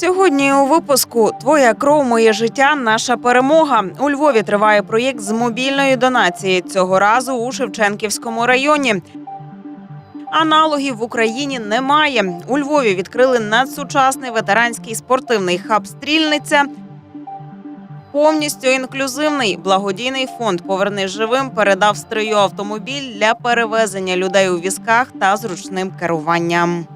Сьогодні у випуску Твоя кров, моє життя, наша перемога. У Львові триває проєкт з мобільної донації. Цього разу у Шевченківському районі. Аналогів в Україні немає. У Львові відкрили надсучасний ветеранський спортивний хаб Стрільниця. Повністю інклюзивний благодійний фонд Поверни живим передав стрию автомобіль для перевезення людей у візках та зручним керуванням.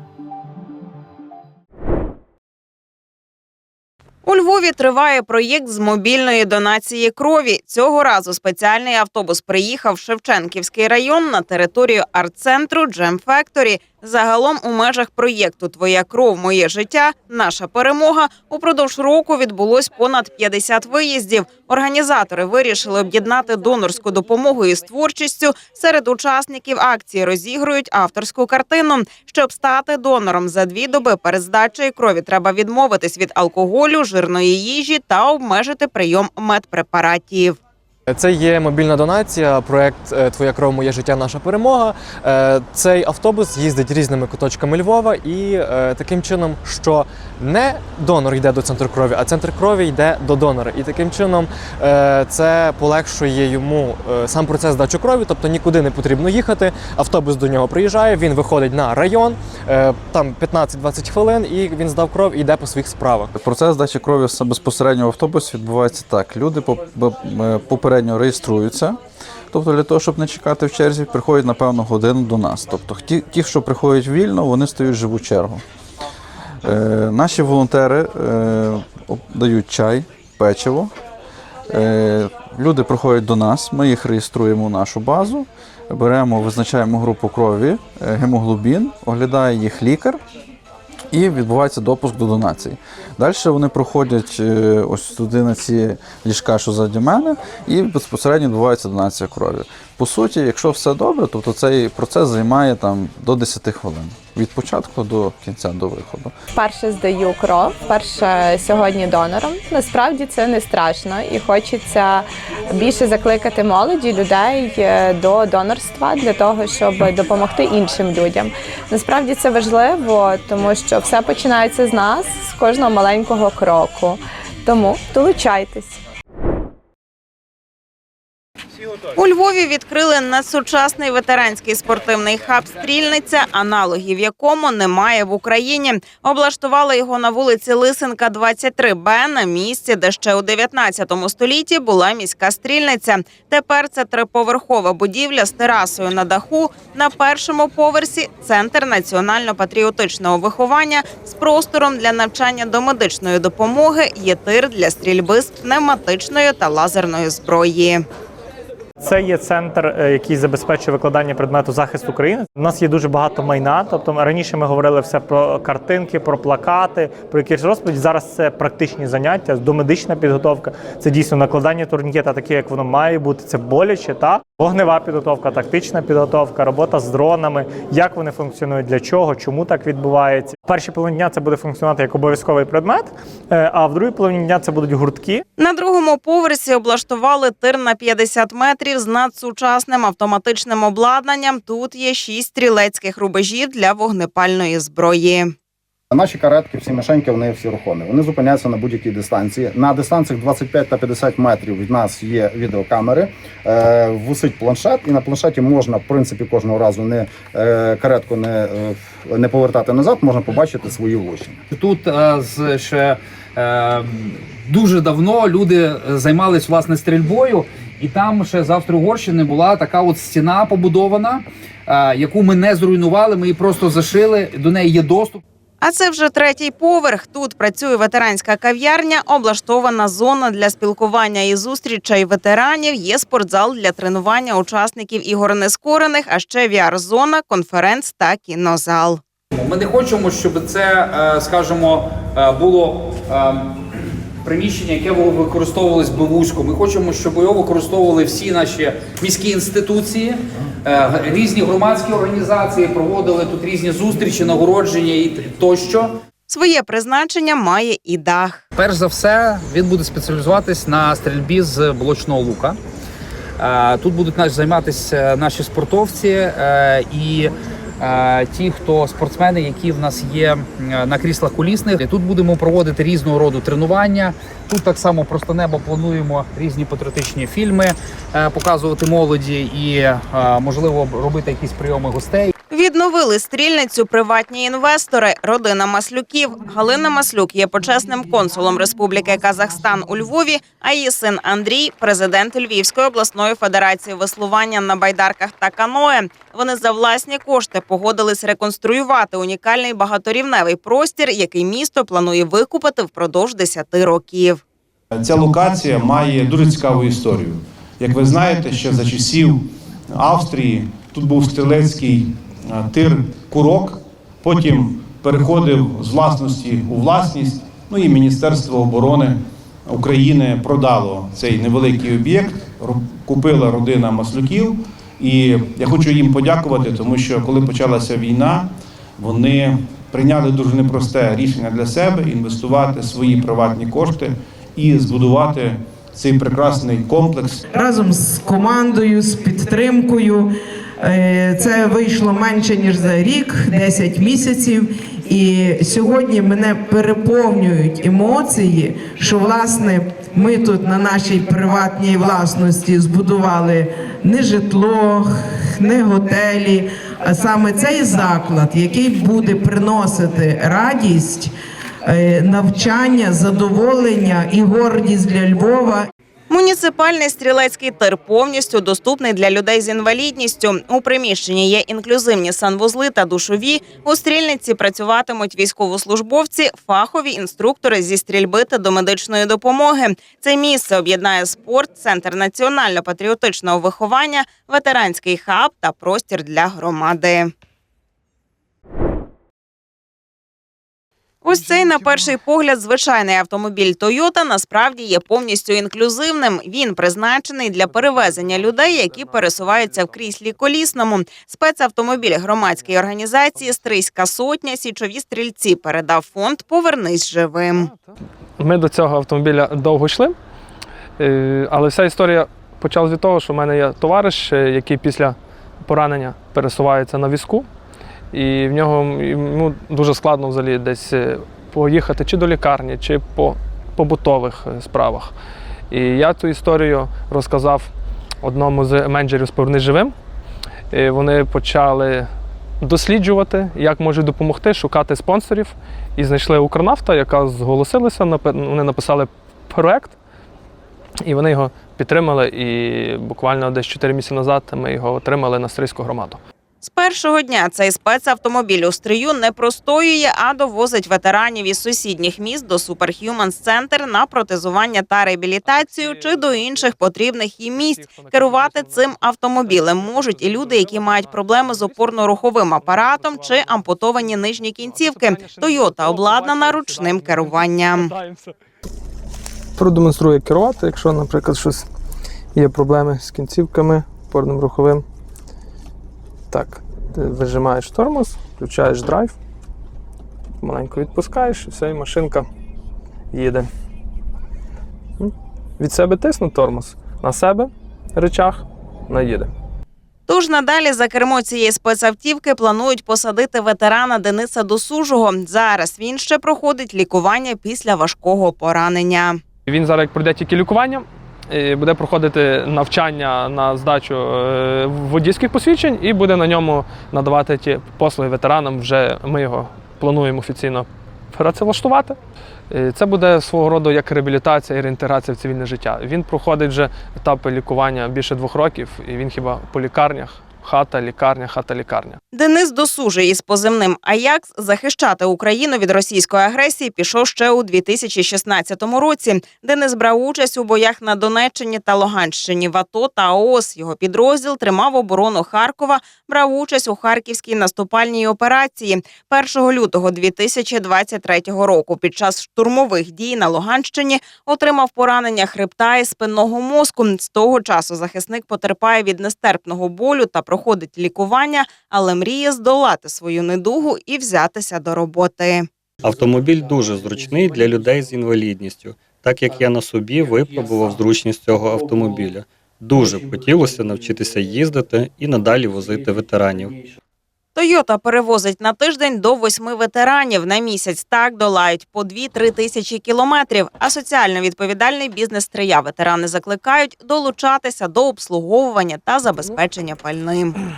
У Львові триває проєкт з мобільної донації крові. Цього разу спеціальний автобус приїхав в Шевченківський район на територію арт-центру Джем Фекторі. Загалом у межах проєкту Твоя кров, моє життя, наша перемога упродовж року відбулось понад 50 виїздів. Організатори вирішили об'єднати донорську допомогу із творчістю. Серед учасників акції розігрують авторську картину. Щоб стати донором за дві доби перед здачею крові, треба відмовитись від алкоголю, жирної їжі та обмежити прийом медпрепаратів. Це є мобільна донація, проект е, Твоя кров, моє життя, наша перемога. Е, Цей автобус їздить різними куточками Львова, і е, таким чином, що не донор йде до центру крові, а центр крові йде до донора. І таким чином це полегшує йому сам процес здачі крові, тобто нікуди не потрібно їхати. Автобус до нього приїжджає, він виходить на район, там 15-20 хвилин, і він здав кров і йде по своїх справах. Процес здачі крові безпосередньо в автобусі відбувається так. Люди поп- б- е, попередньо реєструються. Тобто для того, щоб не чекати в черзі, приходять на певну годину до нас. Тобто ті, ті що приходять вільно, вони стають в живу чергу. Е, наші волонтери е, дають чай, печиво. Е, люди приходять до нас, ми їх реєструємо в нашу базу, беремо, визначаємо групу крові, е, гемоглобін, оглядає їх лікар і відбувається допуск до донації. Далі вони проходять е, ось туди на ці ліжка, що ззаді мене, і безпосередньо відбувається донація крові. По суті, якщо все добре, тобто цей процес займає там до 10 хвилин від початку до кінця до виходу. Вперше здаю кров, вперше сьогодні донором. Насправді це не страшно і хочеться більше закликати молоді людей е, до донорства для того, щоб допомогти іншим людям. Насправді це важливо, тому що все починається з нас, з кожного маленького кроку. Тому долучайтесь. У Львові відкрили надсучасний ветеранський спортивний хаб Стрільниця, аналогів якому немає в Україні. Облаштували його на вулиці Лисенка, 23Б, на місці, де ще у 19 столітті була міська стрільниця. Тепер це триповерхова будівля з терасою на даху. На першому поверсі центр національно-патріотичного виховання з простором для навчання до медичної допомоги. Є тир для стрільби з пневматичної та лазерної зброї. Це є центр, е, який забезпечує викладання предмету захист України. У нас є дуже багато майна. Тобто раніше ми говорили все про картинки, про плакати, про якісь розповіді. Зараз це практичні заняття, домедична підготовка. Це дійсно накладання турнікета, таке як воно має бути. Це боляче та вогнева підготовка, тактична підготовка, робота з дронами, як вони функціонують, для чого, чому так відбувається. Першій половині дня це буде функціонувати як обов'язковий предмет, е, а в другій половині дня це будуть гуртки. На другому поверсі облаштували тир на 50 метрів з надсучасним автоматичним обладнанням. Тут є шість стрілецьких рубежів для вогнепальної зброї. Наші каретки, всі мишеньки, вони всі рухомі. Вони зупиняються на будь-якій дистанції. На дистанціях 25 та 50 метрів від нас є відеокамери, е, висить планшет, і на планшеті можна, в принципі, кожного разу не е, каретку не, е, не повертати назад, можна побачити свої влучення. Тут е, з ще е, дуже давно люди займались власне стрільбою, і там ще з Австро-Угорщини була така от стіна побудована, е, яку ми не зруйнували. Ми її просто зашили. До неї є доступ. А це вже третій поверх. Тут працює ветеранська кав'ярня, облаштована зона для спілкування і зустрічей ветеранів. Є спортзал для тренування учасників ігор нескорених, а ще VR-зона, конференц та кінозал. Ми не хочемо, щоб це, е, скажімо, е, було е, приміщення, яке використовувалось би вузько. Ми хочемо, щоб його використовували всі наші міські інституції, е, різні громадські організації, проводили тут різні зустрічі, нагородження і тощо. Своє призначення має і дах. Перш за все, він буде спеціалізуватись на стрільбі з блочного лука. Е, Тут будуть займатися наші спортовці, е, і ті, хто спортсмени, які в нас є на кріслах кулісних. Тут будемо проводити різного роду тренування. Тут так само просто небо плануємо різні патріотичні фільми е, показувати молоді і е, можливо робити якісь прийоми гостей. Відновили стрільницю приватні інвестори. Родина Маслюків. Галина Маслюк є почесним консулом Республіки Казахстан у Львові. А її син Андрій президент Львівської обласної федерації веслування на байдарках та каное. Вони за власні кошти погодились реконструювати унікальний багаторівневий простір, який місто планує викупити впродовж 10 років. Ця локація має дуже цікаву історію. Як ви знаєте, ще за часів Австрії тут був стрілецький тир Курок, потім переходив з власності у власність. Ну і Міністерство оборони України продало цей невеликий об'єкт, купила родина Маслюків. І я хочу їм подякувати, тому що коли почалася війна, вони прийняли дуже непросте рішення для себе інвестувати свої приватні кошти і збудувати цей прекрасний комплекс. разом з командою, з підтримкою. Е, Це вийшло менше ніж за рік, 10 місяців. І сьогодні мене переповнюють емоції, що власне ми тут на нашій приватній власності збудували не житло, не готелі, а саме цей заклад, який буде приносити радість, е, навчання, задоволення і гордість для Львова. Муніципальний стрілецький тир повністю доступний для людей з інвалідністю. У приміщенні є інклюзивні санвузли та душові. У стрільниці працюватимуть військовослужбовці, фахові інструктори зі стрільби та до медичної допомоги. Це місце об'єднає спорт, центр національно-патріотичного виховання, ветеранський хаб та простір для громади. Ось цей на перший погляд звичайний автомобіль Toyota насправді є повністю інклюзивним. Він призначений для перевезення людей, які пересуваються в кріслі колісному. Спецавтомобіль громадської організації Стрийська сотня січові стрільці передав фонд Повернись живим. Ми до цього автомобіля довго йшли, е, але вся історія почалась від того, що в мене є товариш, е, який після поранення пересувається на візку, і в нього йому дуже складно взагалі десь е, поїхати чи до лікарні, чи по побутових е, справах. І я цю історію розказав одному з менеджерів з «Повернись живим. І вони почали досліджувати, як можуть допомогти, шукати спонсорів. І знайшли Укрнафта, яка зголосилася, вони написали проект, і вони його підтримали. І буквально десь 4 місяці назад ми його отримали на Стрийську громаду. З першого дня цей спецавтомобіль у стрию не простоює, а довозить ветеранів із сусідніх міст до Superhumans Center на протезування та реабілітацію чи до інших потрібних їм місць. Керувати цим автомобілем можуть і люди, які мають проблеми з опорно-руховим апаратом чи ампутовані нижні кінцівки. Тойота обладнана ручним керуванням. Продемонструю, як керувати, якщо, наприклад, щось є проблеми з кінцівками, опорним руховим. Так, ти вижимаєш тормоз, включаєш драйв, маленько відпускаєш, і все, і машинка їде. Від себе тисну тормоз. На себе речах наїде. Тож надалі за кермо цієї спецавтівки планують посадити ветерана Дениса Досужого. Зараз він ще проходить лікування після важкого поранення. Він зараз як пройде тільки лікування, буде проходити навчання на здачу е, водійських посвідчень і буде на ньому надавати ті послуги ветеранам. Вже ми його плануємо офіційно працевлаштувати. Це буде свого роду як реабілітація і реінтеграція в цивільне життя. Він проходить вже етапи лікування більше двох років, і він хіба по лікарнях, хата, лікарня, хата, лікарня. Денис Досужий із позивним Аякс захищати Україну від російської агресії пішов ще у 2016 році. Денис брав участь у боях на Донеччині та Луганщині. В АТО та ООС його підрозділ тримав оборону Харкова, брав участь у харківській наступальній операції 1 лютого 2023 року. Під час штурмових дій на Луганщині отримав поранення хребта і спинного мозку. З того часу захисник потерпає від нестерпного болю та проходить лікування, але мріє здолати свою недугу і взятися до роботи. Автомобіль дуже зручний для людей з інвалідністю, так як я на собі випробував зручність цього автомобіля. Дуже хотілося навчитися їздити і надалі возити ветеранів. Тойота перевозить на тиждень до восьми ветеранів на місяць. Так долають по 2-3 тисячі кілометрів. А соціально відповідальний бізнес Трия ветерани закликають долучатися до обслуговування та забезпечення пальним.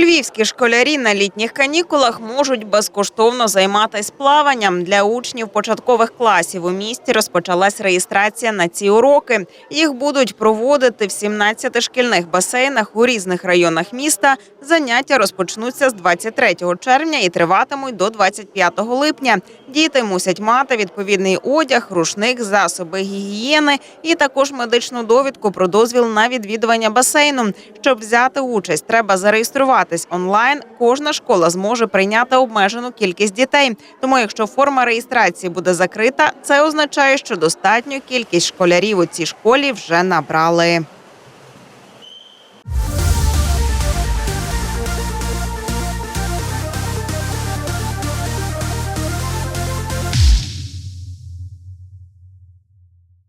Львівські школярі на літніх канікулах можуть безкоштовно займатися плаванням. Для учнів початкових класів у місті розпочалась реєстрація на ці уроки. Їх будуть проводити в 17 шкільних басейнах у різних районах міста. Заняття розпочнуться з 23 червня і триватимуть до 25 липня. Діти мусять мати відповідний одяг, рушник, засоби гігієни і також медичну довідку про дозвіл на відвідування басейну. Щоб взяти участь, треба зареєструватись онлайн. Кожна школа зможе прийняти обмежену кількість дітей. Тому, якщо форма реєстрації буде закрита, це означає, що достатню кількість школярів у цій школі вже набрали.